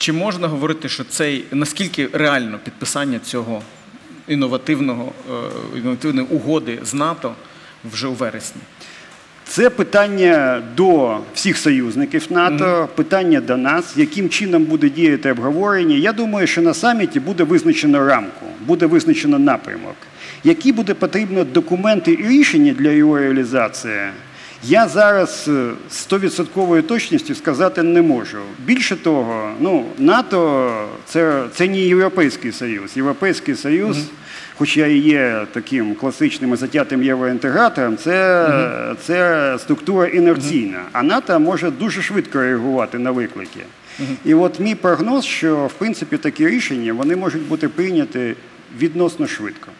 чи можна говорити, що цей наскільки реально підписання цього інновативного е, інновативної угоди з НАТО вже у вересні? Це питання до всіх союзників НАТО, питання до нас, яким чином буде діяти обговорення. Я думаю, що на саміті буде визначено рамку, буде визначено напрямок. Які буде потрібно документи і рішення для його реалізації, я зараз е, з 100% точністю сказати не можу. Більше того, ну, НАТО це, це не Європейський Союз. Європейський Союз, хоча і є таким класичним і затятим євроінтегратором, це, це структура інерційна. А НАТО може дуже швидко реагувати на виклики. І от мій прогноз, що в принципі такі рішення вони можуть бути прийняті відносно швидко.